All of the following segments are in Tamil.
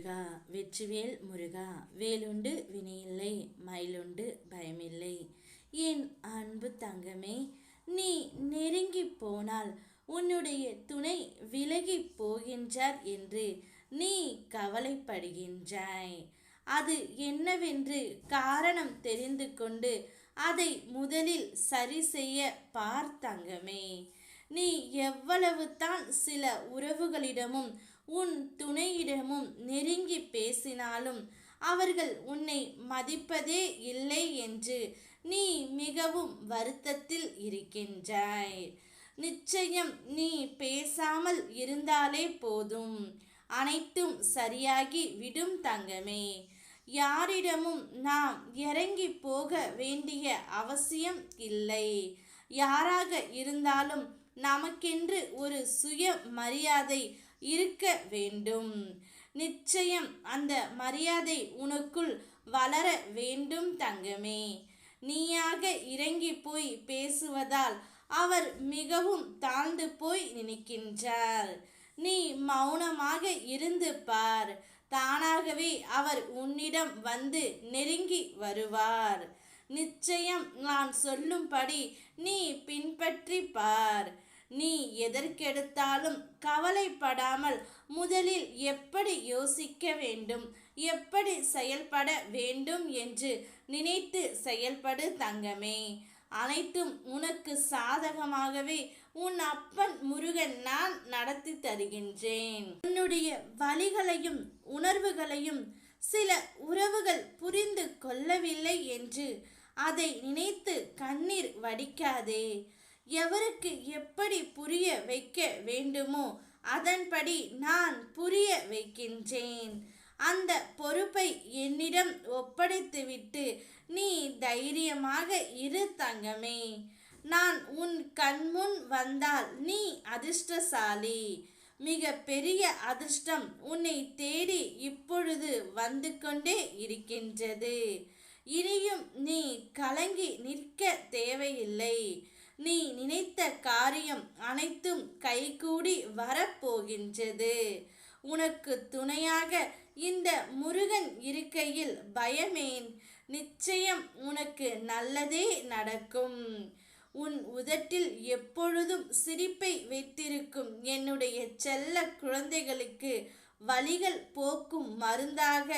முருகா வெற்றிவேல் முருகா வேலுண்டு வினையில்லை மயிலுண்டு பயமில்லை. என் அன்பு தங்கமே நீ நெருங்கி போனால் உன்னுடைய துணை விலகி போகின்றார் என்று நீ கவலைப்படுகின்றாய். அது என்னவென்று காரணம் தெரிந்து கொண்டு அதை முதலில் சரி செய்ய பார் தங்கமே. நீ எவ்வளவு தான் சில உறவுகளிடமும் உன் துணையிடமும் நெருங்கி பேசினாலும் அவர்கள் உன்னை மதிப்பதே இல்லை என்று நீ மிகவும் வருத்தத்தில் இருக்கின்றாய். நிச்சயம் நீ பேசாமல் இருந்தாலே போதும். அனைத்தும் சரியாகி விடும் தங்கமே. யாரிடமும் நாம் இறங்கி போக வேண்டிய அவசியம் இல்லை. யாராக இருந்தாலும் நமக்கென்று ஒரு சுய மரியாதை இருக்க வேண்டும். நிச்சயம் அந்த மரியாதை உனக்குள் வளர வேண்டும் தங்கமே. நீயாக இறங்கி போய் பேசுவதால் அவர் மிகவும் தாழ்ந்து போய் நினைக்கின்றார். நீ மௌனமாக இருந்து பார். தானாகவே அவர் உன்னிடம் வந்து நெருங்கி வருவார். நிச்சயம் நான் சொல்லும்படி நீ பின்பற்றி பார். நீ எதற்கெடுத்தாலும் கவலைப்படாமல் முதலில் எப்படி யோசிக்க வேண்டும்? எப்படி செயல்பட வேண்டும் என்று நினைத்து செயல்படு தங்கமே. அனைத்தும் உனக்கு சாதகமாகவே உன் அப்பன் முருகன் நான் நடத்தி தருகின்றேன். உன்னுடைய வழிகளையும் உணர்வுகளையும் சில உறவுகள் புரிந்து கொள்ளவில்லை என்று அதை நினைத்து கண்ணீர் வடிக்காதே. எவருக்கு எப்படி புரிய வைக்க வேண்டுமோ அதன்படி நான் புரிய வைக்கின்றேன். அந்த பொறுப்பை என்னிடம் ஒப்படைத்துவிட்டு நீ தைரியமாக இரு தங்கமே. நான் உன் கண்முன் வந்தால் நீ அதிர்ஷ்டசாலி. மிக பெரிய அதிர்ஷ்டம் உன்னை தேடி இப்பொழுது வந்து கொண்டே இருக்கின்றது. இனியும் நீ கலங்கி நிற்க தேவையில்லை. நீ நினைத்த காரியம் அனைத்தும் கைகூடி வரப்போகின்றது. உனக்கு துணையாக இந்த முருகன் இருக்கையில் பயமேன். நிச்சயம் உனக்கு நல்லதே நடக்கும். உன் உதட்டில் எப்பொழுதும் சிரிப்பை வைத்திருக்கும் என்னுடைய செல்ல குழந்தைகளுக்கு வழிகள் போக்கும் மருந்தாக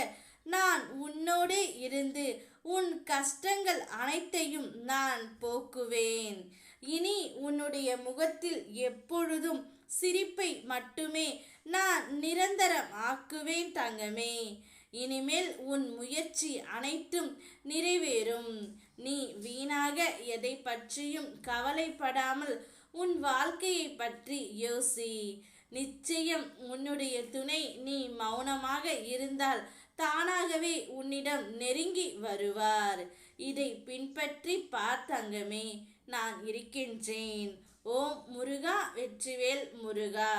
நான் உன்னோடே இருந்து உன் கஷ்டங்கள் அனைத்தையும் நான் போக்குவேன். இனி உன்னுடைய முகத்தில் எப்பொழுதும் சிரிப்பை மட்டுமே நான் நிரந்தரம் ஆக்குவேன் தங்கமே. இனிமேல் உன் முயற்சி அனைத்தும் நிறைவேறும். நீ வீணாக எதை பற்றியும் கவலைப்படாமல் உன் வாழ்க்கையை பற்றி யோசி. நிச்சயம் உன்னுடைய துணை நீ மௌனமாக இருந்தால் தானாகவே உன்னிடம் நெருங்கி வருவார். இதை பின்பற்றி பார்த்தங்கமே நான் இருக்கின்றேன். ஓம் முருகா வெற்றிவேல் முருகா.